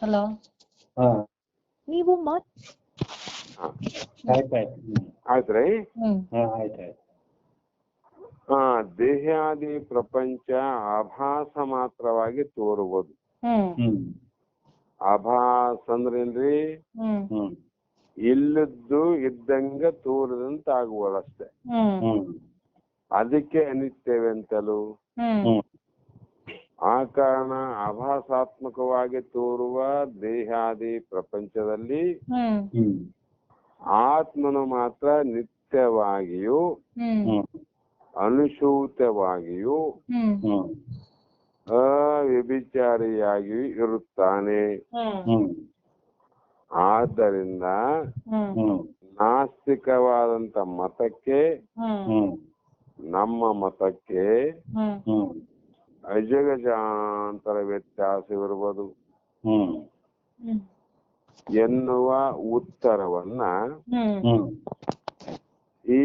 Hello. ಹಾ. ನೀವು ಮಾತ್ ಆಯ್ತ್ರಿ ಹ್ಮ್. ಹಾ ಆ ದೇಹಾದಿ ಪ್ರಪಂಚ ಆಭಾಸ ಮಾತ್ರವಾಗಿ ತೋರುವುದು. ಹ್ಮ್. ಹ್ಮ್. ಆಭಾಸ ಅಂದ್ರೇನ್ರಿ? ಹ್ಮ್. ಹ್ಮ್. ಇಲ್ಲದ್ದು ಇದ್ದಂಗ ತೋರದಂತ ಆಗುವಳಷ್ಟೇ ಹ್ಮ್. ಹ್ಮ್. ಅದಕ್ಕೆ ಅನಿತ್ತೇವೆ ಹ್ಮ್. ಹ್ಮ್. ಆ ಕಾರಣ ಆಭಾಸಾತ್ಮಕವಾಗಿ ತೋರುವ ದೇಹಾದಿ ಪ್ರಪಂಚದಲ್ಲಿ ಆತ್ಮನು ಮಾತ್ರ ನಿತ್ಯವಾಗಿಯೂ ಅನುಶೂತವಾಗಿಯೂ ಅವ್ಯಭಿಚಾರಿಯಾಗಿಯೂ ಇರುತ್ತಾನೆ. ಆದ್ದರಿಂದ ನಾಸ್ತಿಕವಾದಂತ ಮತಕ್ಕೆ ನಮ್ಮ ಮತಕ್ಕೆ ಅಜಗಜಾಂತರ ವ್ಯತ್ಯಾಸವಿರುವುದು ಹ್ಮ್. ಎನ್ನುವ ಉತ್ತರವನ್ನ ಈ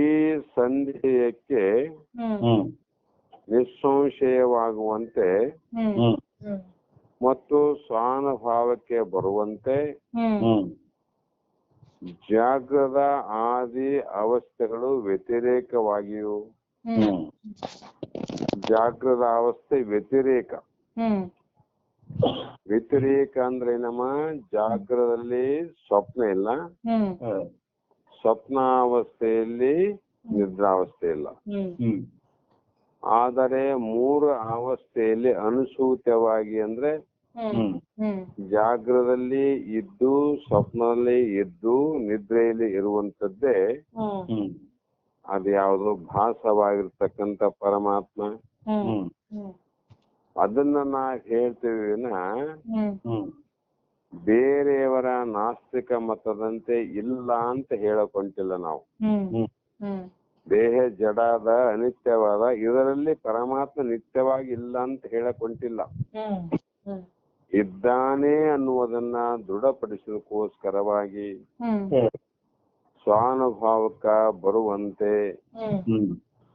ಸಂದೇಹಕ್ಕೆ ನಿಸ್ಸಂಶಯವಾಗುವಂತೆ ಮತ್ತು ಸ್ವಾನುಭಾವಕ್ಕೆ ಬರುವಂತೆ ಜಾಗ್ರದ ಆದಿ ಅವಸ್ಥೆಗಳು ವ್ಯತಿರೇಕವಾಗಿಯೂ ಅವಸ್ಥೆ ವ್ಯತಿರೇಕ. ಹ್ಮ್. ವ್ಯತಿರೇಕ ಅಂದ್ರೆ ನಮ್ಮ ಜಾಗ್ರದಲ್ಲಿ ಸ್ವಪ್ನ ಇಲ್ಲ. ಸ್ವಪ್ನಾವಸ್ಥೆಯಲ್ಲಿ ನಿದ್ರಾವಸ್ಥೆ ಇಲ್ಲ. ಆದರೆ ಮೂರು ಅವಸ್ಥೆಯಲ್ಲಿ ಅನುಸೂತವಾಗಿ ಅಂದ್ರೆ ಹ್ಮ್. ಹ್ಮ್. ಜಾಗ್ರದಲ್ಲಿ ಇದ್ದು ಸ್ವಪ್ನದಲ್ಲಿ ಇದ್ದು ನಿದ್ರೆಯಲ್ಲಿ ಇರುವಂತದ್ದೇ ಅದು ಯಾವುದು ಭಾಸವಾಗಿರ್ತಕ್ಕಂಥ ಪರಮಾತ್ಮ. ಅದನ್ನ ನಾ ಹೇಳ್ತೀವಿ ಬೇರೆಯವರ ನಾಸ್ತಿಕ ಮತದಂತೆ ಇಲ್ಲ ಅಂತ ಹೇಳಕೊಂಡಿಲ್ಲ ನಾವು. ಹ್ಮ್. ಹ್ಮ್. ಹ್ಮ್. ದೇಹ ಜಡಾದ ಅನಿತ್ಯವಾದ ಇದರಲ್ಲಿ ಪರಮಾತ್ಮ ನಿತ್ಯವಾಗಿ ಇಲ್ಲ ಅಂತ ಹ್ಮ್. ಇದ್ದಾನೆ ಅನ್ನುವುದನ್ನ ದೃಢಪಡಿಸೋದಕ್ಕೋಸ್ಕರವಾಗಿ ಹ್ಮ್. ಸ್ವಾನುಭಾವಕ ಬರುವಂತೆ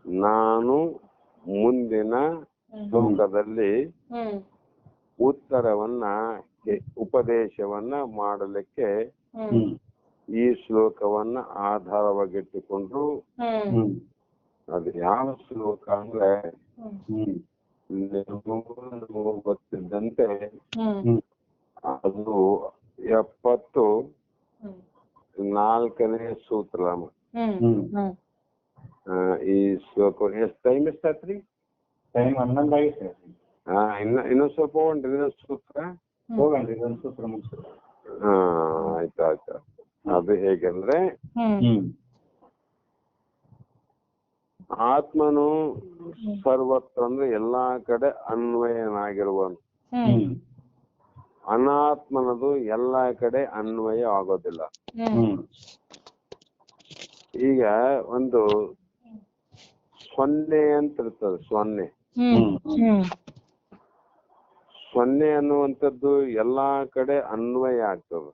ನಾನು ಮುಂದಿನ ಶ್ಲೋಕದಲ್ಲಿ ಉತ್ತರವನ್ನ ಉಪದೇಶವನ್ನ ಮಾಡಲಿಕ್ಕೆ ಈ ಶ್ಲೋಕವನ್ನ ಆಧಾರವಾಗಿಟ್ಟುಕೊಂಡು ಅದು ಯಾವ ಶ್ಲೋಕ ಅಂದ್ರೆ ಗೊತ್ತಿದ್ದಂತೆ ಅದು ಎಪ್ಪತ್ತು ನಾಲ್ಕನೇ ಸೂತ್ರ ಹ್ಮ್ ಹ್ಮ್. ಹ್ಮ್. ಆ, ಈ ಶ್ಲೋಕ ಎಷ್ಟು ಟೈಮ್ ಎಷ್ಟಾತ್ರಿ ಟೈಮ್ ಹನ್ನೊಂದು ಆಗೈತೆ ಹಾ ಇನ್ನ ಇನ್ನೊಂದ್ ಸ್ವಲ್ಪ ಹೋಗ್ರಿ ಇನ್ನೊಂದ್ ಸೂತ್ರ? ಹೋಗಣ್ರಿ ಇದೊಂದು ಸೂತ್ರ ಮುಗಿಸ್ರಿ. ಹಾ ಆಯ್ತು ಆಯ್ತು ಅದು ಹೇಗೆಂದ್ರೆ ಆತ್ಮನು ಸರ್ವತ್ರ ಅಂದ್ರೆ ಎಲ್ಲಾ ಕಡೆ ಅನ್ವಯನಾಗಿರುವನು. ಅನಾತ್ಮನದು ಎಲ್ಲಾ ಕಡೆ ಅನ್ವಯ ಆಗೋದಿಲ್ಲ. ಈಗ ಒಂದು ಸೊನ್ನೆ ಅಂತ ಇರ್ತದೆ ಸೊನ್ನೆ ಸೊನ್ನೆ ಅನ್ನುವಂಥದ್ದು ಎಲ್ಲಾ ಕಡೆ ಅನ್ವಯ ಆಗ್ತದೆ.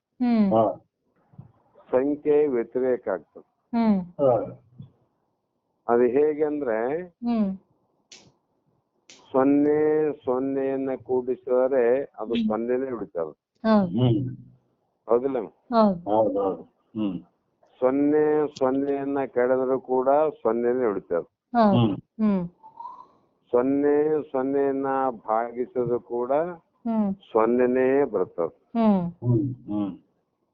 ಸಂಖ್ಯೆ ವ್ಯತಿರೇಕ ಆಗ್ತದೆ. ಅದು ಹೇಗೆ ಅಂದ್ರೆ ಸೊನ್ನೆ ಸೊನ್ನೆಯನ್ನ ಕೂಡಿಸಿದರೆ ಅದು ಸೊನ್ನೆನೆ ಉಳಿತದೆ. ಹೌದಿಲ್ಲ? ಹೌದು. ಹೌದು ಹೌದು. ಹ್ಮ್. ಸೊನ್ನೆ ಸೊನ್ನೆಯನ್ನ ಕಳೆದರೂ ಕೂಡ ಸೊನ್ನೆನೆ ಉಳಿತದೆ. ಹೌದು. ಹ್ಮ್. ಹ್ಮ್. ಸೊನ್ನೆ ಸೊನ್ನೆಯನ್ನ ಭಾಗಿಸಿದ್ರು ಕೂಡ ಹ್ಮ್. ಸೊನ್ನೆನೇ ಬರ್ತದೆ. ಹ್ಮ್. ಹ್ಮ್ ಹ್ಮ್.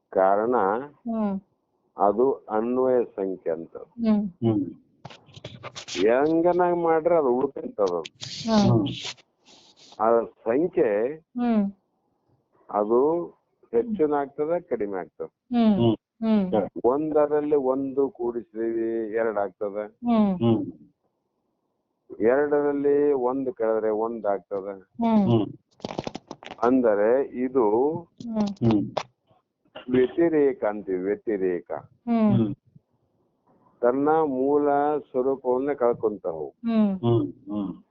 ಕಾರಣ ಹ್ಮ್. ಅದು ಅನ್ವಯ ಸಂಖ್ಯೆ ಅಂತ ಹೆಂಗನಾಗ ಮಾಡ್ರೆ ಅದು ಉಳ್ಕೊಂತದ ಅದ್ರ ಸಂಖ್ಯೆ ಹ್ಮ್. ಅದು ಹೆಚ್ಚಿನ ಆಗ್ತದ ಕಡಿಮೆ ಆಗ್ತದೆ. ಹ್ಮ್. ಹ್ಮ್. ಹ್ಮ್. ಒಂದರಲ್ಲಿ ಒಂದು ಕೂಡಿಸಿದೀವಿ ಎರಡ್ ಆಗ್ತದೆ. ಹ್ಮ್. ಹ್ಮ್. ಎರಡರಲ್ಲಿ ಒಂದು ಕಳೆದ್ರೆ ಒಂದ್ ಆಗ್ತದೆ. ಹ್ಮ್. ಹ್ಮ್. ಅಂದರೆ ಇದು ವ್ಯತಿರೇಕ ಅಂತೀವಿ ವ್ಯತಿರೇಕ. ತನ್ನ ಮೂಲ ಸ್ವರೂಪವನ್ನ ಕಳ್ಕೊಂತಾವು. ಹ್ಮ್. ಹ್ಮ್. ಹ್ಮ್.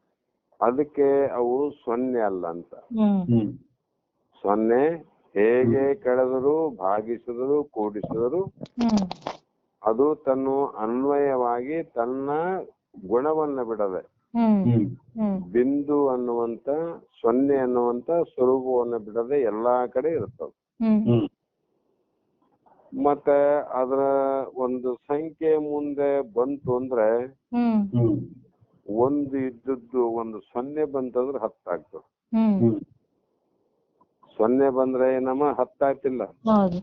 ಅದಕ್ಕೆ ಅವು ಸೊನ್ನೆ ಅಲ್ಲ ಅಂತ. ಸೊನ್ನೆ ಹೇಗೆ ಕಳೆದರೂ ಭಾಗಿಸಿದರು ಕೂಡಿಸಿದರು ಹ್ಮ್. ಅದು ತನ್ನ ಅನ್ವಯವಾಗಿ ತನ್ನ ಗುಣವನ್ನ ಬಿಡದೆ. ಹ್ಮ್. ಹ್ಮ್. ಹ್ಮ್. ಬಿಂದು ಅನ್ನುವಂತ ಸೊನ್ನೆ ಅನ್ನುವಂತ ಸ್ವರೂಪವನ್ನು ಬಿಡದೆ ಎಲ್ಲಾ ಕಡೆ ಹ್ಮ್. ಮತ್ತೆ ಅದರ ಒಂದು ಸಂಖ್ಯೆ ಮುಂದೆ ಬಂತು ಅಂದ್ರೆ ಹ್ಮ್. ಹ್ಮ್. ಒಂದು ಇದ್ದದ್ದು ಒಂದು ಸೊನ್ನೆ ಬಂತಂದ್ರೆ ಹತ್ತಾಗ್ತದೆ. ಸೊನ್ನೆ ಬಂದ್ರೆ ಏನಮ್ಮ ಹತ್ತಾಯ್ತಿಲ್ಲ ಹೌದು.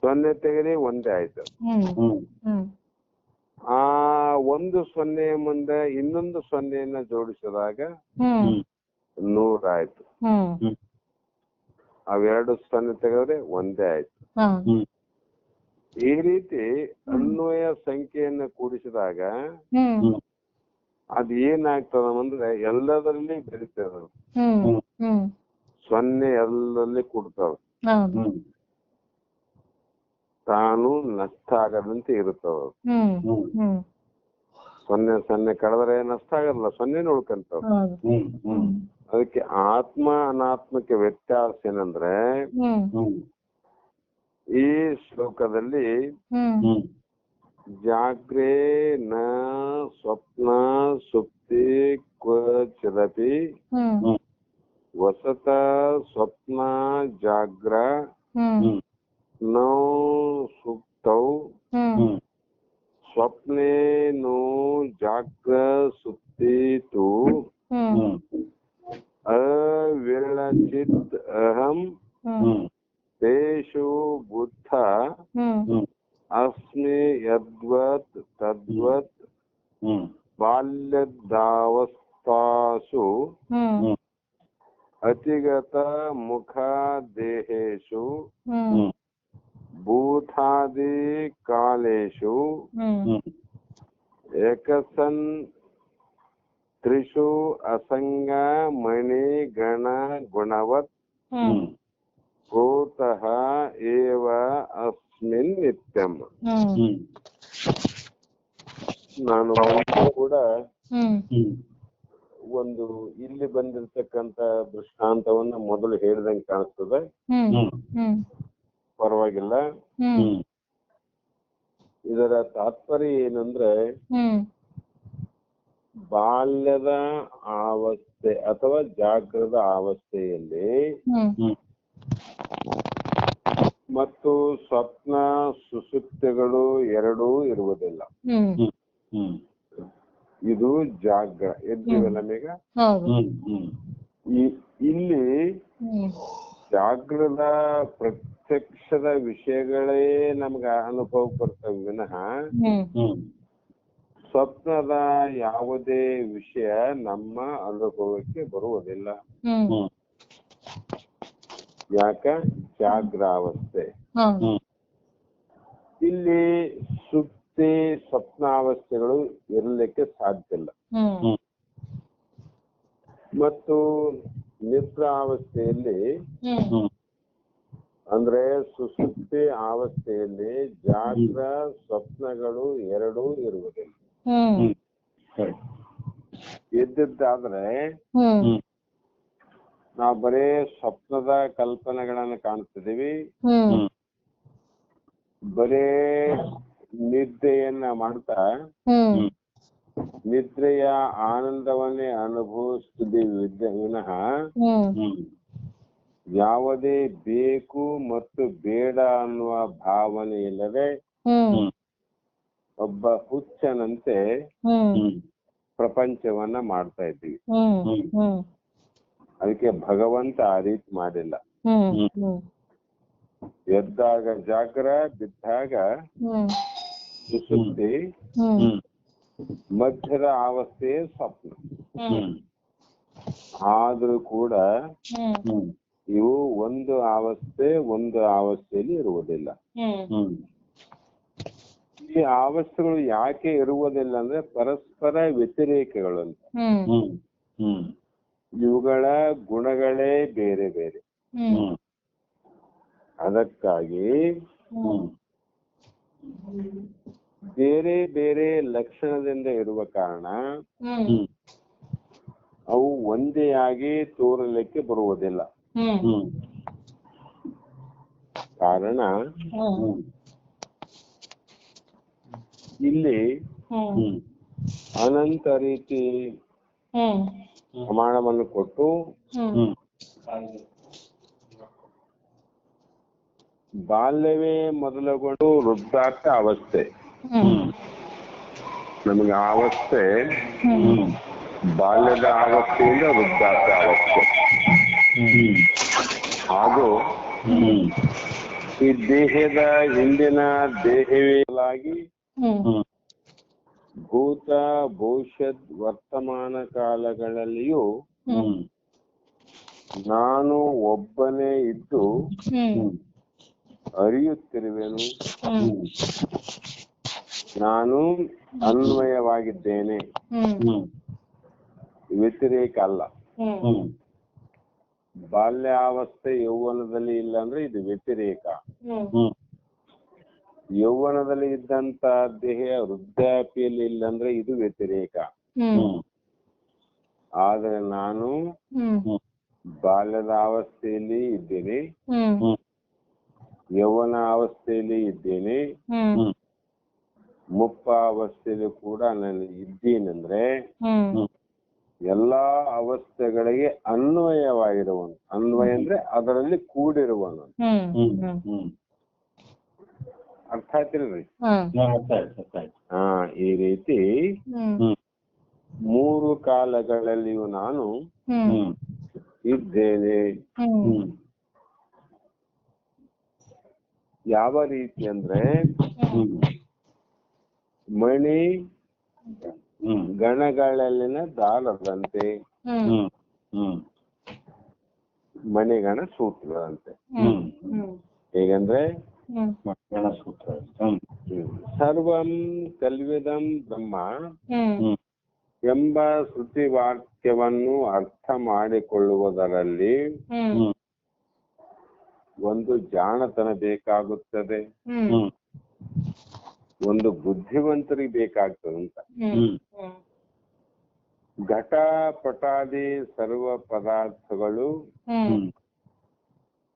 ಸೊನ್ನೆ ತೆಗೆದಿ ಒಂದೇ ಆಯ್ತು. ಹ್ಮ್. ಹ್ಮ್. ಹ್ಮ್. ಆ ಒಂದು ಸೊನ್ನೆ ಮುಂದೆ ಇನ್ನೊಂದು ಸೊನ್ನೆಯನ್ನ ಜೋಡಿಸಿದಾಗ ನೂರಾಯ್ತು ಅವೆರಡು ಸೊನ್ನೆ ತೆಗೆದ್ರೆ ಒಂದೇ ಆಯ್ತು. ಹ್ಮ್. ಈ ರೀತಿ ಅನ್ವಯ ಸಂಖ್ಯೆಯನ್ನ ಕೂಡಿಸಿದಾಗ ಅದ್ ಏನಾಗ್ತದ ಅಂದ್ರೆ ಎಲ್ಲದರಲ್ಲಿ ಬೆಳಿತದ ಹ್ಮ್ ಹ್ಮ್. ಹ್ಮ್. ಸೊನ್ನೆ ಎಲ್ಲರಲ್ಲಿ ಕೂಡ್ತಾವ. ಹೌದು. ತಾನು ನಷ್ಟ ಆಗದಂತೆ ಇರುತ್ತವ ಹ್ಮ್ ಹ್ಮ್. ಹ್ಮ್. ಸೊನ್ನೆ ಸೊನ್ನೆ ಕಳೆದ್ರೆ ನಷ್ಟ ಆಗಲ್ಲ ಸೊನ್ನೆ ಉಳ್ಕಂತಾವ. ಹೌದು. ಹ್ಮ್ ಹ್ಮ್. ಅದಕ್ಕೆ ಆತ್ಮ ಅನಾತ್ಮಕ್ಕೆ ವ್ಯತ್ಯಾಸ ಏನಂದ್ರೆ ಈ ಶ್ಲೋಕದಲ್ಲಿ ಹ್ಮ್ ಹ್ಮ್ ಜಾಗ್ರೇ ನ ಸ್ವಪ್ನ ಸುಪ್ತಿ ಕ್ವಚಿದಪಿ ಹ್ಮ್ ಹ್ಮ್ ವಸತ ಸ್ವಪ್ನ ಜಾಗ್ರ ಹ್ಮ್ ಹ್ಮ್ ನೋ ಸುಪ್ತೌ ಹ್ಮ್ ಹ್ಮ್ ಸ್ವಪ್ನೆ ನೋ ಜಾಗ್ರ ಸುಪ್ತಿ ತು ಹ್ಮ್ ಹ್ಮ್ ಅವಿರಚಿತ್ ಅಹಂ ಹ್ಮ್ ಹ್ಮ್ ತೇಷು ಬುದ್ಧ ಹ್ಮ್. ಹ್ಮ್. ನಾನು ಕೂಡ ಒಂದು ಇಲ್ಲಿ ಬಂದಿರತಕ್ಕಂತ ದೃಷ್ಟಾಂತವನ್ನ ಮೊದಲು ಹೇಳಿದಂಗೆ ಕಾಣಿಸ್ತದೆ. ಹ್ಮ್. ಹ್ಮ್. ಹ್ಮ್. ಪರವಾಗಿಲ್ಲ. ಇದರ ತಾತ್ಪರ್ಯ ಏನಂದ್ರೆ ಹ್ಮ್. ಬಾಲ್ಯದ ಅವಸ್ಥೆ ಅಥವಾ ಜಾಗೃತ ಅವಸ್ಥೆಯಲ್ಲಿ ಹ್ಮ್. ಹ್ಮ್. ಮತ್ತು ಸ್ವಪ್ನ ಸುಸುಪ್ತಿಗಳು ಎರಡೂ ಇರುವುದಿಲ್ಲ. ಇದು ಜಾಗ್ರ ಎದ್ದಿವೆ ಮೇಗ ಹೌದು. ಹ್ಮ್ ಹ್ಮ್. ಈ- ಇಲ್ಲಿ ಜಾಗ್ರದ ಪ್ರತ್ಯಕ್ಷದ ವಿಷಯಗಳೇ ನಮ್ಗ ಅನುಭವ ಬರ್ತವೆ ವಿನಃ ಸ್ವಪ್ನದ ಯಾವುದೇ ವಿಷಯ ನಮ್ಮ ಅನುಭವಕ್ಕೆ ಬರುವುದಿಲ್ಲ. ಯಾಕ ಜಾಗ್ರಾವಸ್ಥೆ. ಇಲ್ಲಿ ಸುಪ್ತಿ ಸ್ವಪ್ನಾವಸ್ಥೆಗಳು ಇರಲಿಕ್ಕೆ ಸಾಧ್ಯ ಇಲ್ಲ. ಮತ್ತು ನಿದ್ರಾವಸ್ಥೆಯಲ್ಲಿ ಅಂದ್ರೆ ಸುಸುಪ್ತಿ ಅವಸ್ಥೆಯಲ್ಲಿ ಜಾಗ್ರ ಸ್ವಪ್ನಗಳು ಎರಡೂ ಇರುವುದಿಲ್ಲ. ಹ್ಮ್ ಹ್ಮ್ ಸರಿ ಇದ್ದಿದ್ದಾದ್ರೆ ಹ್ಮ್ ಹ್ಮ್ ನಾವು ಬರೇ ಸ್ವಪ್ನದ ಕಲ್ಪನೆಗಳನ್ನ ಕಾಣ್ತಿದೀವಿ ಬರೇ ನಿದ್ದೆಯನ್ನ ಮಾಡ್ತಾ ನಿದ್ರೆಯ ಆನಂದವನ್ನೇ ಅನುಭವಿಸ್ತಿದ್ದೀವಿ ವಿದ್ಯೆ ವಿನಃ. ಯಾವುದೇ ಬೇಕು ಮತ್ತು ಬೇಡ ಅನ್ನುವ ಭಾವನೆ ಇಲ್ಲದೆ ಒಬ್ಬ ಹುಚ್ಚನಂತೆ ಪ್ರಪಂಚವನ್ನ ಮಾಡ್ತಾ ಇದ್ದೀವಿ. ಅದಕ್ಕೆ ಭಗವಂತ ಆ ರೀತಿ ಮಾಡಿಲ್ಲ. ಹ್ಮ್ ಹ್ಮ್. ಹ್ಮ್. ಎದ್ದಾಗ ಜಾಗ್ರ ಬಿದ್ದಾಗ ಹ್ಮ್. ಸುಸುಪ್ತಿ ಹ್ಮ್. ಹ್ಮ್. ಮಧ್ಯದ ಅವಸ್ಥೆಯೇ ಸ್ವಪ್ನ. ಹ್ಮ್. ಆದ್ರೂ ಕೂಡ ಇವು ಒಂದು ಅವಸ್ಥೆ ಒಂದು ಅವಸ್ಥೆಯಲ್ಲಿ ಇರುವುದಿಲ್ಲ. ಹ್ಮ್. ಹ್ಮ್. ಈ ಅವಸ್ಥೆಗಳು ಯಾಕೆ ಇರುವುದಿಲ್ಲ ಅಂದ್ರೆ ಪರಸ್ಪರ ವ್ಯತಿರೇಕಗಳು ಅಂತ. ಹ್ಮ್. ಹ್ಮ್. ಹ್ಮ್. ಇವುಗಳ ಗುಣಗಳೇ ಬೇರೆ ಬೇರೆ. ಅದಕ್ಕಾಗಿ ಹ್ಮ್. ಬೇರೆ ಬೇರೆ ಲಕ್ಷಣದಿಂದ ಇರುವ ಕಾರಣ ಅವು ಒಂದೇ ಆಗಿ ತೋರಲಿಕ್ಕೆ ಬರುವುದಿಲ್ಲ. ಕಾರಣ ಇಲ್ಲಿ ಅನಂತ ರೀತಿ ಹ್ಮ್. ಪ್ರಮಾಣವನ್ನು ಕೊಟ್ಟು ಬಾಲ್ಯವೇ ಮೊದಲುಗೊಂಡು ವೃದ್ಧಾಪ್ಯ ಅವಸ್ಥೆ. ನಮಗೆ ಆ ಅವಸ್ಥೆ ಬಾಲ್ಯದ ಅವಸ್ಥೆಯಿಂದ ವೃದ್ಧಾಪ್ಯ ಅವಸ್ಥೆ. ಹ್ಮ್. ಹಾಗೂ ಹ್ಮ್. ಈ ದೇಹದ ಹಿಂದಿನ ದೇಹವೇ ಭೂತ ಭವಿಷ್ಯತ್ ವರ್ತಮಾನ ಕಾಲಗಳಲ್ಲಿಯೂ ನಾನು ಒಬ್ಬನೇ ಇದ್ದು ಅರಿಯುತ್ತಿರುವೆನು. ನಾನು ಅನ್ವಯವಾಗಿದ್ದೇನೆ. ವ್ಯತಿರೇಕ ಅಲ್ಲ. ಬಾಲ್ಯಾವಸ್ಥೆ ಯೌವನದಲ್ಲಿ ಇಲ್ಲ ಅಂದ್ರೆ ಇದು ವ್ಯತಿರೇಕ. ಯೌವನದಲ್ಲಿ ಇದ್ದಂತ ದೇಹ ವೃದ್ಧಾಪ್ಯಲ್ಲಿ ಇಲ್ಲ ಅಂದ್ರೆ ಇದು ವ್ಯತಿರೇಕ. ಆದ್ರೆ ನಾನು ಬಾಲ್ಯದ ಅವಸ್ಥೆಯಲ್ಲಿ ಇದ್ದೇನೆ. ಯೌವನ ಅವಸ್ಥೆಯಲ್ಲಿ ಇದ್ದೇನೆ. ಮುಪ್ಪ ಅವಸ್ಥೆಯಲ್ಲಿ ಕೂಡ ನಾನು ಇದ್ದೀನಂದ್ರೆ ಎಲ್ಲಾ ಅವಸ್ಥೆಗಳಿಗೆ ಅನ್ವಯವಾಗಿರುವನು. ಅನ್ವಯ ಅಂದ್ರೆ ಅದರಲ್ಲಿ ಕೂಡಿರುವನು. ಅರ್ಥ ಆಯ್ತಿಲ್ರಿ? ಹಾ ಈ ರೀತಿ ಮೂರು ಕಾಲಗಳಲ್ಲಿಯೂ ನಾನು ಇದ್ದೇನೆ. ಯಾವ ರೀತಿ ಅಂದ್ರೆ ಮಣಿ ಹ್ಮ್. ಗಣಗಳಲ್ಲಿನ ದಾರದಂತೆ ಮಣಿಗಣ ಸೂತ್ರದಂತೆ. ಹೇಗಂದ್ರೆ ಸರ್ವಂ ಕಲ್ವಿದಂ ಬ್ರಹ್ಮ ಹ್ಮ್. ಹ್ಮ್. ಎಂಬ ಶ್ರುತಿ ವಾಕ್ಯವನ್ನು ಅರ್ಥ ಮಾಡಿಕೊಳ್ಳುವುದರಲ್ಲಿ ಒಂದು ಜಾಣತನ ಬೇಕಾಗುತ್ತದೆ. ಒಂದು ಬುದ್ಧಿವಂತರಿಗೆ ಬೇಕಾಗ್ತದೆ ಅಂತ. ಘಟ ಪಟಾದಿ ಸರ್ವ ಪದಾರ್ಥಗಳು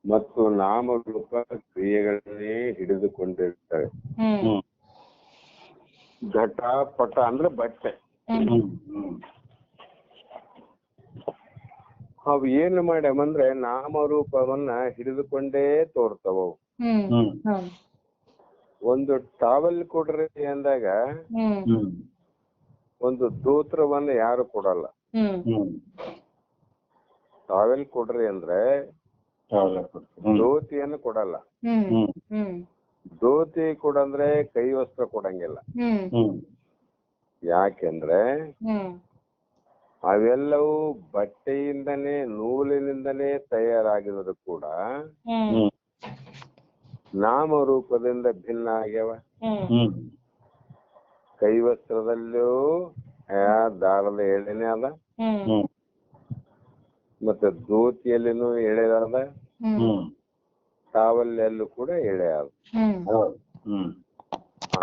ಮತ್ತು ನಾಮರೂಪ ಕ್ರಿಯೆಗಳನ್ನೇ ಹಿಡಿದುಕೊಂಡಿರ್ತವೆ ಘಟ ಪಟ ಅಂದ್ರೆ ಬಟ್ಟೆ. ಅವು ಏನು ಮಾಡ್ಯಾವಂದ್ರೆ ನಾಮರೂಪವನ್ನ ಹಿಡಿದುಕೊಂಡೇ ತೋರ್ತವ ಒಂದು ಟಾವೆಲ್ ಕೊಡ್ರಿ ಅಂದಾಗ ಒಂದು ದೂತ್ರವನ್ನ ಯಾರು ಕೊಡಲ್ಲ. ಟಾವೆಲ್ ಕೊಡ್ರಿ ಅಂದ್ರೆ ಧೋತಿಯನ್ನು ಕೊಡಲ್ಲ. ಧೋತಿ ಕೊಡಂದ್ರೆ ಕೈ ವಸ್ತ್ರ ಕೊಡಂಗಿಲ್ಲ. ಯಾಕೆಂದ್ರೆ ಹ್ಮ್. ಅವೆಲ್ಲವೂ ಬಟ್ಟೆಯಿಂದನೇ ನೂಲಿನಿಂದನೇ ತಯಾರಾಗಿರೋದು ಕೂಡ ನಾಮ ರೂಪದಿಂದ ನಾಮರೂಪದಿಂದ ಭಿನ್ನ ಆಗ್ಯಾವ. ಹ್ಮ್. ಹ್ಮ್. ಕೈ ವಸ್ತ್ರದಲ್ಲೂ ಆ ದಾರದ ಎಳೆನೇ ಅದ. ಹ್ಮ್. ಮತ್ತೆ ಧೋತಿಯಲ್ಲಿನೂ ಎಳೆ ಅದ ಹ್ಮ್. ಟಾವಲ್ಲಲ್ಲೂ ಕೂಡ ಎಳೆ ಅದ ಹ್ಮ್. ಹೌದು. ಹ್ಮ್.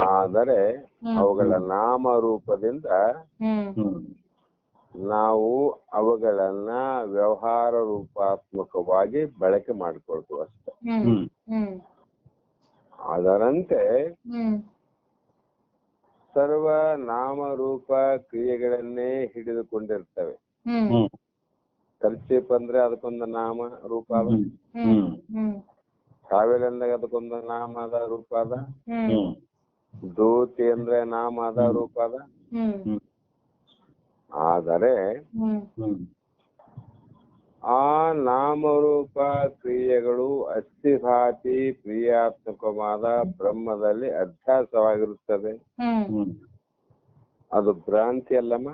ಆದರೆ. ಅವುಗಳ ನಾಮ ರೂಪದಿಂದ ಹ್ಮ್. ನಾವು ಅವುಗಳನ್ನ ವ್ಯವಹಾರ ರೂಪಾತ್ಮಕವಾಗಿ ಬಳಕೆ ಮಾಡ್ಕೊಳ್ತೀವಿ ಅಷ್ಟೇ. ಹ್ಮ್. ಹ್ಮ್. ಹ್ಮ್. ಅದರಂತೆ ಹ್ಮ್. ಸರ್ವ ನಾಮರೂಪ ಕ್ರಿಯೆಗಳನ್ನೇ ಹಿಡಿದುಕೊಂಡಿರ್ತವೆ. ಹ್ಮ್. ಹ್ಮ್. ಕರ್ಚೀಪ್ ಅಂದ್ರೆ ಅದಕ್ಕೊಂದು ನಾಮ ರೂಪ ಅದ. ಹ್ಮ್ ಕಾವೇಲ್ ಅಂದಾಗ ಅದಕ್ಕೊಂದು ನಾಮ ಅದ ರೂಪ ಅದ. ಹ್ಮ್. ಧೋತಿ ಅಂದ್ರೆ ನಾಮ ಅದ ರೂಪ ಅದ. ಹ್ಮ್. ಆದರೆ ಹ್ಮ್. ಆ ನಾಮರೂಪ ಕ್ರಿಯೆಗಳು ಅಸ್ಥಿಭಾತಿ ಕ್ರಿಯಾತ್ಮಕವಾದ ಬ್ರಹ್ಮದಲ್ಲಿ ಅಭ್ಯಾಸವಾಗಿರುತ್ತದೆ. ಅದು ಭ್ರಾಂತಿ ಅಲ್ಲಮ್ಮ?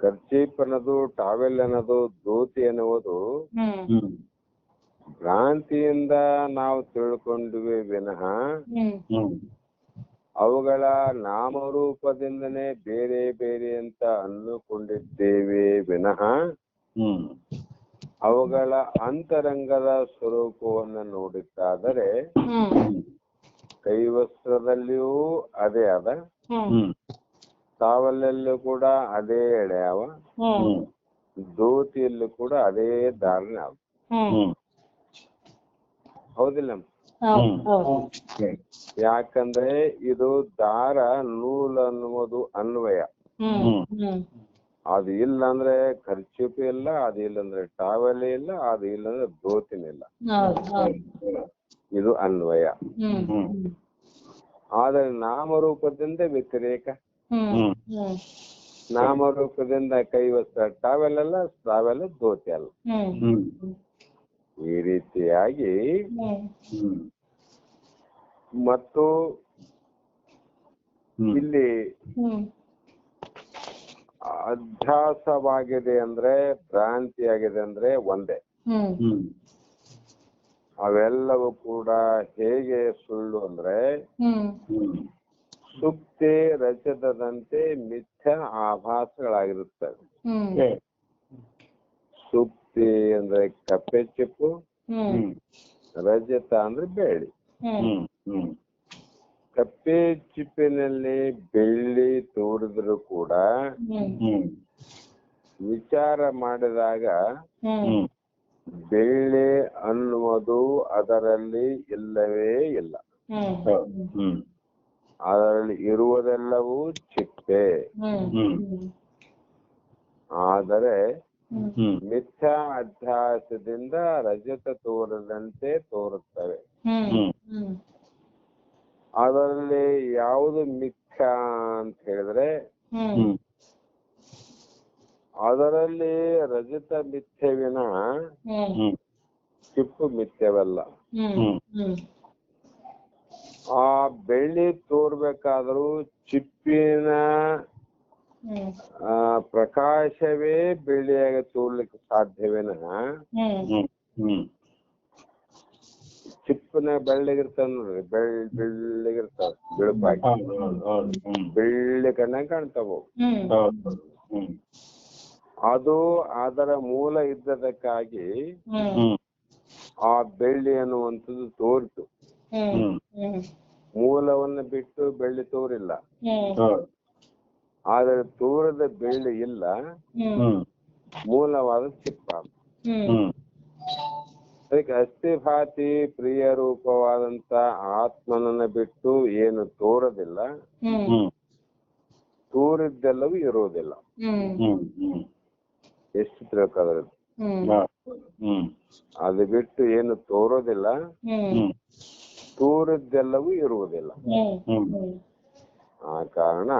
ಕರ್ಚೀಪ್ ಅನ್ನೋದು ಟಾವೆಲ್ ಅನ್ನೋದು ಧೋತಿ ಅನ್ನುವುದು ಭ್ರಾಂತಿಯಿಂದ ನಾವು ತಿಳ್ಕೊಂಡ್ವಿ ವಿನಃ ಅವುಗಳ ನಾಮರೂಪದಿಂದನೇ ಬೇರೆ ಬೇರೆ ಅಂತ ಅಂದುಕೊಂಡಿದ್ದೇವೆ ವಿನಃ ಹ್ಮ್. ಅವುಗಳ ಅಂತರಂಗದ ಸ್ವರೂಪವನ್ನು ನೋಡಿದ್ದಾದರೆ ಹ್ಮ್. ಕೈವಸ್ತ್ರದಲ್ಲಿಯೂ ಅದೇ ಅದ. ಹ್ಮ್ ಕೂಡ ಅದೇ ಎಳೆಯವ ಧೋತಿಯಲ್ಲೂ ಕೂಡ ಅದೇ ಧಾರಣೆ ಅವ. ಹೌದಿಲ್ಲ ಯಾಕಂದ್ರೆ ಇದು ದಾರ ನೂಲ್ ಅನ್ನುವುದು ಅನ್ವಯ. ಅದು ಇಲ್ಲ ಅಂದ್ರೆ ಖರ್ಚುಪು ಇಲ್ಲ ಅದು ಇಲ್ಲ ಅಂದ್ರೆ ಟಾವೆಲ್ ಇಲ್ಲ ಅದು ಇಲ್ಲ ಅಂದ್ರೆ ಧೋತಿನ ಇಲ್ಲ. ಹೌದು ಹೌದು. ಇದು ಅನ್ವಯ. ಆದರೆ ನಾಮರೂಪದಿಂದ ವ್ಯತಿರೇಕ. ನಾಮರೂಪದಿಂದ ಕೈ ತಾವೆಲ್ಲ ಟಾವೆಲ್ ಧೋತಿ ಅಲ್ಲ. ಈ ರೀತಿಯಾಗಿ ಮತ್ತು ಇಲ್ಲಿ ಹ್ಮ್. ಅಧ್ಯಾಸವಾಗಿದೆ ಅಂದ್ರೆ ಭ್ರಾಂತಿಯಾಗಿದೆ ಅಂದ್ರೆ ಒಂದೇ. ಹ್ಮ್. ಹ್ಮ್. ಅವೆಲ್ಲವೂ ಕೂಡ ಹೇಗೆ ಸುಳ್ಳು ಅಂದ್ರೆ ಸುಪ್ತಿ ರಜತದಂತೆ ಮಿಥ್ಯ ಆಭಾಸಗಳಾಗಿರುತ್ತವೆ. ಸುಪ್ತಿ ಅಂದ್ರೆ ಕಪ್ಪೆ ಚಿಪ್ಪು ರಜತ ಅಂದ್ರೆ ಬೆಳ್ಳಿ. ಕಪ್ಪೆ ಚಿಪ್ಪಿನಲ್ಲಿ ಬೆಳ್ಳಿ ತೋರಿದ್ರು ಕೂಡ ವಿಚಾರ ಮಾಡಿದಾಗ ಬೆಳ್ಳಿ ಅನ್ನುವುದು ಅದರಲ್ಲಿ ಇಲ್ಲವೇ ಇಲ್ಲ. ಅದರಲ್ಲಿ ಇರುವುದೆಲ್ಲವೂ ಹ್ಮ್. ಆದರೆ ಮಿಥ್ಯಾ ಅಧ್ಯಾಸದಿಂದ ರಜತ ತೋರದಂತೆ ತೋರುತ್ತವೆ. ಹ್ಮ್. ಹ್ಮ್. ಹ್ಮ್. ಅದರಲ್ಲಿ ಯಾವುದು ಮಿಥ್ಯಾ ಅಂತ ಹೇಳಿದ್ರೆ ಅದರಲ್ಲಿ ರಜಿತ ಮಿಥ್ಯವಿನ ಚಿಪ್ಪು ಮಿಥ್ಯವಲ್ಲ. ಆ ಬೆಳ್ಳಿ ತೋರ್ಬೇಕಾದ್ರೂ ಚಿಪ್ಪಿನ ಆ, ಪ್ರಕಾಶವೇ ಬೆಳ್ಳಿಯಾಗಿ ತೋರ್ಲಿಕ್ಕೆ ಸಾಧ್ಯವೇನ? ಚಿಪ್ಪಿನ ಬೆಳ್ಳಗಿರ್ತಾವ ನೋಡ್ರಿ ಬೆಳ್ ಬೆಳ್ಳಗಿರ್ತಾವ ಬಿಳುಪಾಗಿ. ಬೆಳ್ಳಿ ಕಣ್ಣಾಗ ಕಾಣ್ತಾವ ಅದು ಅದರ ಮೂಲ ಇದ್ದದಕ್ಕಾಗಿ ಆ ಬೆಳ್ಳಿ ಅನ್ನುವಂಥದ್ದು ತೋರಿತು. ಮೂಲವನ್ನು ಬಿಟ್ಟು ಬೆಳ್ಳಿ ತೋರಿಲ್ಲ. ಆದ್ರೆ ತೋರದ ಬೆಳ್ಳಿ ಇಲ್ಲ. ಮೂಲವಾದ ಚಿಪ್ಪ ಅದಕ್ಕೆ ಅಸ್ಥಿಭಾತಿ ಪ್ರಿಯ ರೂಪವಾದಂತ ಆತ್ಮನನ್ನ ಬಿಟ್ಟು ಏನು ತೋರದಿಲ್ಲ. ತೋರಿದ್ದೆಲ್ಲವೂ ಹ್ಮ್. ಎಷ್ಟು ಹ್ಮ್. ಅದು ಬಿಟ್ಟು ಏನು ತೋರೋದಿಲ್ಲ. ತೋರದ್ದೆಲ್ಲವೂ ಇರುವುದಿಲ್ಲ. ಹ್ಮ್. ಹ್ಮ್. ಆ ಕಾರಣ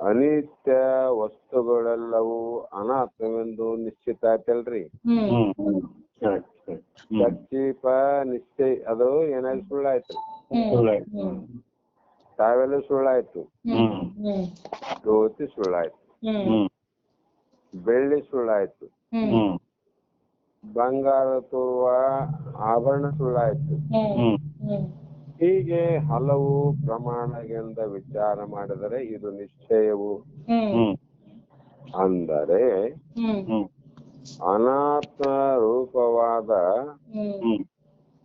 ಅನಿತ್ಯ ವಸ್ತುಗಳೆಲ್ಲವೂ ಅನಾತ್ಮವೆಂದು ನಿಶ್ಚಿತ ಆಯ್ತಲ್ರಿ. ಸಚ್ಚೀಪ ನಿಶ್ಚಯ ಅದು ಏನಾದ್ರು ಸುಳ್ಳಾಯ್ತು. ತಾವೆಲ್ಲ ಸುಳ್ಳಾಯ್ತು. ಜ್ಯೋತಿ ಸುಳ್ಳಾಯ್ತು. ಹ್ಮ್. ಹ್ಮ್. ಬೆಳ್ಳಿ ಸುಳ್ಳಾಯ್ತು ಹ್ಮ್. ಬಂಗಾರ ತೋರುವ ಆಭರಣ ಸುಳ್ಳಾಯ್ತು ಹ್ಮ್. ಹ್ಮ್. ಹ್ಮ್. ಹೀಗೆ ಹಲವು ಪ್ರಮಾಣಗಳಿಂದ ವಿಚಾರ ಮಾಡಿದರೆ ಇದು ನಿಶ್ಚಯವು. ಹ್ಮ್. ಹ್ಮ್. ಅಂದರೆ ಹ್ಮ್. ಹ್ಮ್. ಅನಾತ್ಮ ರೂಪವಾದ ಹ್ಮ್.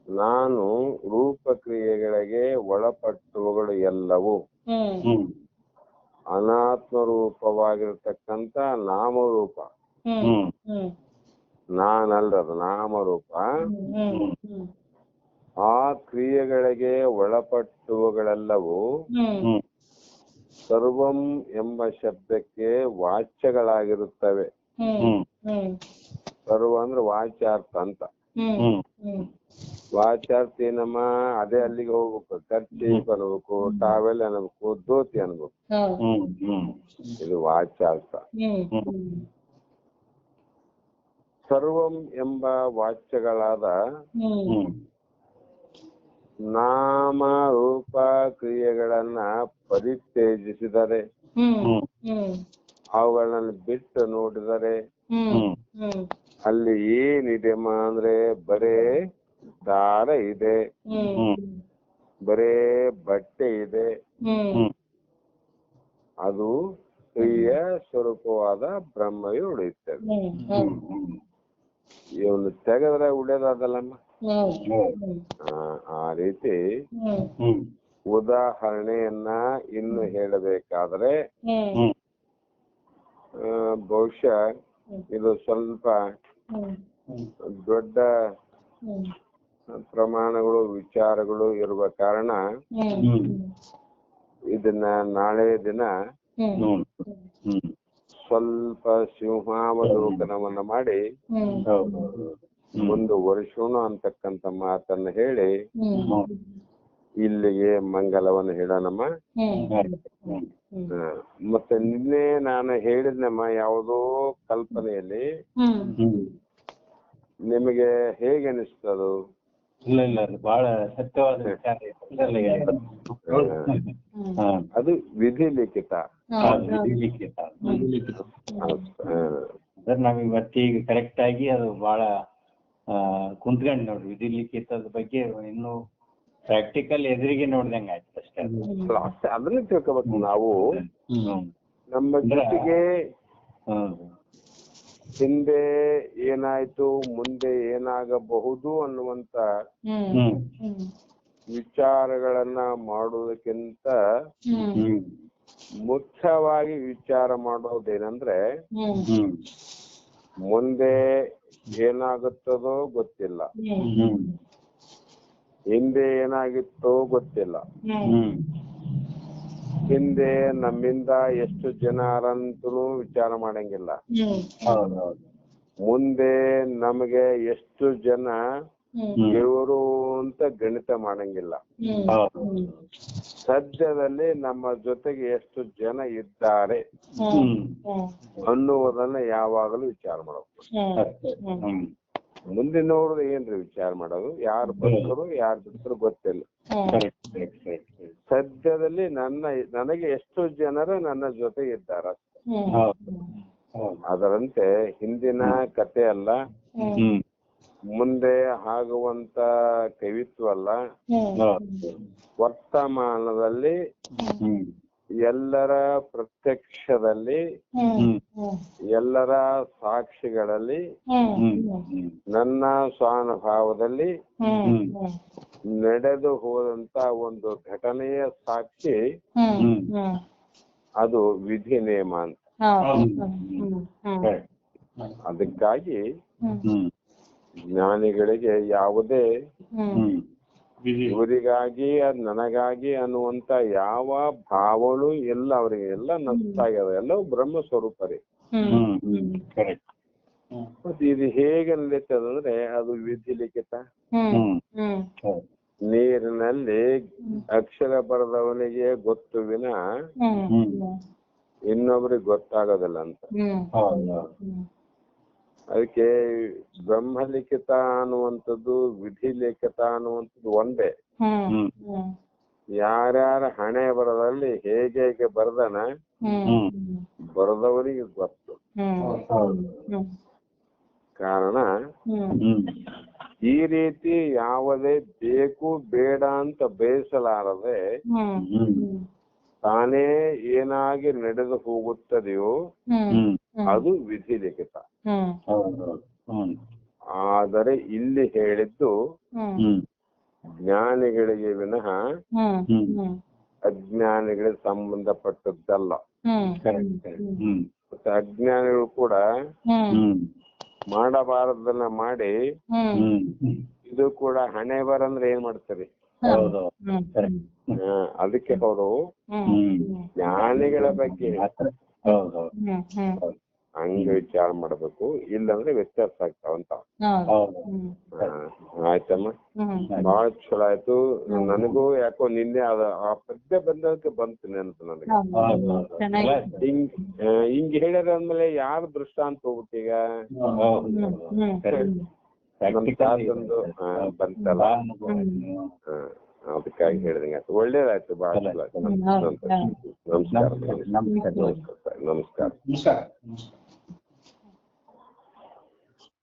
ನಾನು ರೂಪಕ್ರಿಯೆಗಳಿಗೆ ಒಳಪಟ್ಟವುಗಳು ಎಲ್ಲವೂ. ಹ್ಮ್. ಹ್ಮ್. ಅನಾತ್ಮ ರೂಪವಾಗಿರ್ತಕ್ಕಂತ ನಾಮರೂಪ. ಹ್ಮ್. ಹ್ಮ್. ಹ್ಮ್ ನಾನಲ್ಲದ ನಾಮರೂಪ ಆ ಕ್ರಿಯೆಗಳಿಗೆ ಒಳಪಟ್ಟುವುಗಳೆಲ್ಲವೂ ಸರ್ವಂ ಎಂಬ ಶಬ್ದಕ್ಕೆ ವಾಚ್ಯಗಳಾಗಿರುತ್ತವೆ. ಹ್ಮ್ ಹ್ಮ್. ಹ್ಮ್. ಸರ್ವ ಅಂದ್ರೆ ವಾಚ್ಯಾರ್ಥ ಅಂತ. ಹ್ಮ್ ನಮ್ಮ ಹ್ಮ್ ವಾಚ್ಯಾರ್ಥ ಏನಮ್ಮ ಅದೇ ಅಲ್ಲಿಗೆ ಹೋಗ್ಬೇಕು. ಖರ್ಚಿ ಅನ್ಬೇಕು ಟಾವೆಲ್ ಅನ್ಬೇಕು ಧೋತಿ ಅನ್ಬೇಕು. ಇದು ಹ್ಮ್. ಸರ್ವಂ ಎಂಬ ವಾಚ್ಯಗಳಾದ ನಾಮ ರೂಪ ಕ್ರಿಯೆಗಳನ್ನ ಪರಿತ್ಯಜಿಸಿದರೆ ಅವುಗಳನ್ನು ಬಿಟ್ಟು ನೋಡಿದರೆ ಅಲ್ಲಿ ಏನಿದೆ ಅಂದ್ರೆ ಬರೇ ದಾರ ಇದೆ. ಬರೇ ಬಟ್ಟೆ ಇದೆ. ಅದು ಪ್ರಿಯ ಸ್ವರೂಪವಾದ ಬ್ರಹ್ಮವೇ ಉಳಿಯುತ್ತದೆ. ಇವನು ತೆಗೆದ್ರೆ ಉಳಿಯೋದಲ್ಲಮ್ಮ ಆ- ಆ ರೀತಿ ಉದಾಹರಣೆಯನ್ನ ಇನ್ನು ಹೇಳಬೇಕಾದ್ರೆ ಬಹುಶಃ ಇದು ಸ್ವಲ್ಪ ದೊಡ್ಡ ಪ್ರಮಾಣಗಳು ವಿಚಾರಗಳು ಇರುವ ಕಾರಣ ಇದನ್ನ ನಾಳೆ ದಿನ ಸ್ವಲ್ಪ ಸಿಂಹಾವಲೋಕನವನ್ನ ಮಾಡಿ ಮುಂದುವರಿಸೋಣ ಅಂತಕ್ಕಂಥ ಮಾತನ್ನ ಹೇಳಿ ಇಲ್ಲಿಗೆ ಮಂಗಲವನ್ನು ಹೇಳೋಣಮ್ಮ. ಮತ್ತೆ ನಿನ್ನೆ ನಾನು ಹೇಳಿದ್ನಮ್ಮ ಯಾವುದೋ ಕಲ್ಪನೆಯಲ್ಲಿ. ನಿಮಗೆ ಹೇಗೆ ಅನಿಸ್ತದು? ಇಲ್ಲ ಇಲ್ಲ ಅದು ಬಹಳ ಸತ್ಯವಾದ ವಿಚಾರ. ಅದು ವಿಧಿ ಲಿಖಿತ ವಿಧಿ ಲಿಖಿತ. ಆ, ಅಂದ್ರೆ ನಾವ್ ಇವತ್ತೀಗ ಕರೆಕ್ಟ್ ಆಗಿ ಅದು ಬಹಳ ಕುಂತ್ಕೊಂಡ್ ನೋಡ್ರಿ. ವಿಧಿಲಿಖಿತದ ಬಗ್ಗೆ ಇನ್ನು ಪ್ರಾಕ್ಟಿಕಲ್ ಎದುರಿಗೆ ನೋಡ್ದಂಗ ಆಯ್ತು ಅಷ್ಟೇ. ಅದ್ರಲ್ಲಿ ಅಷ್ಟೇ ಅದನ್ನ ತಿಳ್ಕೊಬೇಕು ನಾವು. ನಮ್ಮ ಜೊತೆಗೆ ಹ್ಮ್ ಹಿಂದೆ ಏನಾಯ್ತು ಮುಂದೆ ಏನಾಗಬಹುದು ಅನ್ನುವಂತ ಹ್ಮ್. ಹ್ಮ್. ಹ್ಮ್. ವಿಚಾರಗಳನ್ನ ಮಾಡುವುದಕ್ಕಿಂತ ಮುಖ್ಯವಾಗಿ ವಿಚಾರ ಮಾಡೋದೇನಂದ್ರೆ ಮುಂದೆ ಏನಾಗುತ್ತದೋ ಗೊತ್ತಿಲ್ಲ. ಹಿಂದೆ ಏನಾಗಿತ್ತೋ ಗೊತ್ತಿಲ್ಲ. ಹ್ಮ್. ಹಿಂದೆ ನಮ್ಮಿಂದ ಎಷ್ಟು ಜನರಂತೂ ವಿಚಾರ ಮಾಡಂಗಿಲ್ಲ. ಹೌದು ಹೌದು ಮುಂದೆ ನಮಗೆ ಎಷ್ಟು ಜನ ಇವರು ಅಂತ ಗಣಿತ ಮಾಡಂಗಿಲ್ಲ. ಸದ್ಯದಲ್ಲಿ ನಮ್ಮ ಜೊತೆಗೆ ಎಷ್ಟು ಜನ ಇದ್ದಾರೆ ಅನ್ನುವುದನ್ನ ಯಾವಾಗಲೂ ವಿಚಾರ ಮಾಡಬೇಕು. ಹ್ಮ್ ಅಷ್ಟೇ. ಹ್ಮ್ ಮುಂದೆ ನೋಡಿದ್ರೆ ಏನ್ರಿ ವಿಚಾರ ಮಾಡೋದು? ಯಾರು ಬದುಕರು ಯಾರು ಬಿಟ್ಟರು ಗೊತ್ತಿಲ್ಲ. ಕರೆಕ್ಟ್ ಕರೆಕ್ಟ್ ಕರೆಕ್ಟ್ ಸದ್ಯದಲ್ಲಿ ನನ್ನ ನನಗೆ ಎಷ್ಟು ಜನರು ನನ್ನ ಜೊತೆ ಇದ್ದಾರೆ ಅದರಂತೆ ಹಿಂದಿನ ಕತೆ ಅಲ್ಲ. ಮುಂದೆ ಆಗುವಂತ ಕವಿತ್ವ ಅಲ್ಲ ವರ್ತಮಾನದಲ್ಲಿ ಹ್ಮ್. ಎಲ್ಲರ ಪ್ರತ್ಯಕ್ಷದಲ್ಲಿ ಎಲ್ಲರ ಸಾಕ್ಷಿಗಳಲ್ಲಿ ನನ್ನ ಸ್ವಾನುಭಾವದಲ್ಲಿ ನಡೆದು ಹೋದಂತ ಒಂದು ಘಟನೆಯ ಸಾಕ್ಷಿ ಅದು ವಿಧಿ ನಿಯಮ ಅಂತ ಅದಕ್ಕಾಗಿ ಜ್ಞಾನಿಗಳಿಗೆ ಯಾವುದೇ ಇವರಿಗಾಗಿ ಅದ್ ನನಗಾಗಿ ಅನ್ನುವಂತ ಯಾವ ಭಾವಗಳು ಎಲ್ಲ ಅವರಿಗೆ. ಎಲ್ಲ ನಷ್ಟ ಆಗ್ಯದ ಎಲ್ಲವೂ ಬ್ರಹ್ಮ ಸ್ವರೂಪರೇ ಹ್ಮ್. ಹ್ಮ್. ಹ್ಮ್. ಕರೆಕ್ಟ್ ಮತ್ತೆ ಇದು ಹೇಗೆ ನಡೀತದಂದ್ರೆ ಅದು ವಿಧಿ ಲಿಖಿತ. ಹ್ಮ್. ಹ್ಮ್. ಹ್ಮ್. ನೀರಿನಲ್ಲಿ ಅಕ್ಷರ ಬರೆದವನಿಗೆ ಗೊತ್ತು ವಿನ ಇನ್ನೊಬ್ರಿಗೆ ಗೊತ್ತಾಗೋದಿಲ್ಲ ಅಂತ. ಅದಕ್ಕೆ ಬ್ರಹ್ಮಲಿಖಿತ ಅನ್ನುವಂಥದ್ದು ವಿಧಿ ಲಿಖಿತ ಅನ್ನುವಂಥದ್ದು ಒಂದೇ. ಯಾರ್ಯಾರ ಹಣೆ ಬರದಲ್ಲಿ ಹೇಗೆ ಹೇಗೆ ಬರ್ದನ ಬರದವರಿಗೆ ಬರೆದವರಿಗೆ ಗೊತ್ತು. ಹ್ಮ್. ಕಾರಣ ಈ ರೀತಿ ಯಾವುದೇ ಬೇಕು ಬೇಡ ಅಂತ ಬಯಸಲಾರದೆ ತಾನೇ ಏನಾಗಿ ನಡೆದು ಹೋಗುತ್ತದೆಯೋ ಅದು ವಿಧಿ ಲಿಖಿತ ಆದರೆ ಇಲ್ಲಿ ಹೇಳಿದ್ದು ಜ್ಞಾನಿಗಳಿಗೆ ವಿನಃ ಅಜ್ಞಾನಿಗಳಿಗೆ ಸಂಬಂಧಪಟ್ಟದ್ದಲ್ಲ ಮತ್ತೆ ಅಜ್ಞಾನಿಗಳು ಕೂಡ ಮಾಡಬಾರದನ್ನ ಮಾಡಿ ಇದು ಕೂಡ ಹಣೆ ಬರಂದ್ರೆ ಏನ್ ಮಾಡ್ತಾರೆ ಹೌದು ಹ್ಮ್ ಅದಕ್ಕೆ ಅವರು ಜ್ಞಾನಿಗಳ ಬಗ್ಗೆ ಹಂಗ ವಿಚಾರ ಮಾಡ್ಬೇಕು. ಇಲ್ಲಂದ್ರೆ ವ್ಯತ್ಯಾಸ ಆಗ್ತಾವಂತ ಹೌದು. ಹೌದು. ಹ್ಮ್. ಆ, ಆಯ್ತಮ್ಮ. ಬಹಳ ಚಲೋ ಆಯ್ತು. ನನಗೂ ಯಾಕೋ ನಿನ್ನೆ ಅದ ಆ ಪದ್ಯ ಬಂದದಕ್ಕೆ ಬಂತು ನೆನಪು ನನಗೆ. ಹಿಂಗ್ ಹಿಂಗ್ ಹೇಳ್ಯಾರ ಅಂದ್ಮೇಲೆ ಯಾರು ದೃಷ್ಟಾಂತ ಹೋಗ್ಬಿಟ್ಟೀಗ ಹೌದು. ಹ್ಮ್ ಹ್ಮ್ ಕರೆಕ್ಟ್ ನಮ್ ತಾತಂದು ಆ, ಬಂತಲ್ಲ? ಅದಕ್ಕಾಗಿ ಹೇಳಿದಂಗೆ ಆಯ್ತು. ಒಳ್ಳೇದಾಯ್ತು ಬಹಳ ಚಲೋ ಆಯ್ತು. ನಮಸ್ಕಾರ. ನಮಸ್ಕಾರ. ನಮಸ್ಕಾರ.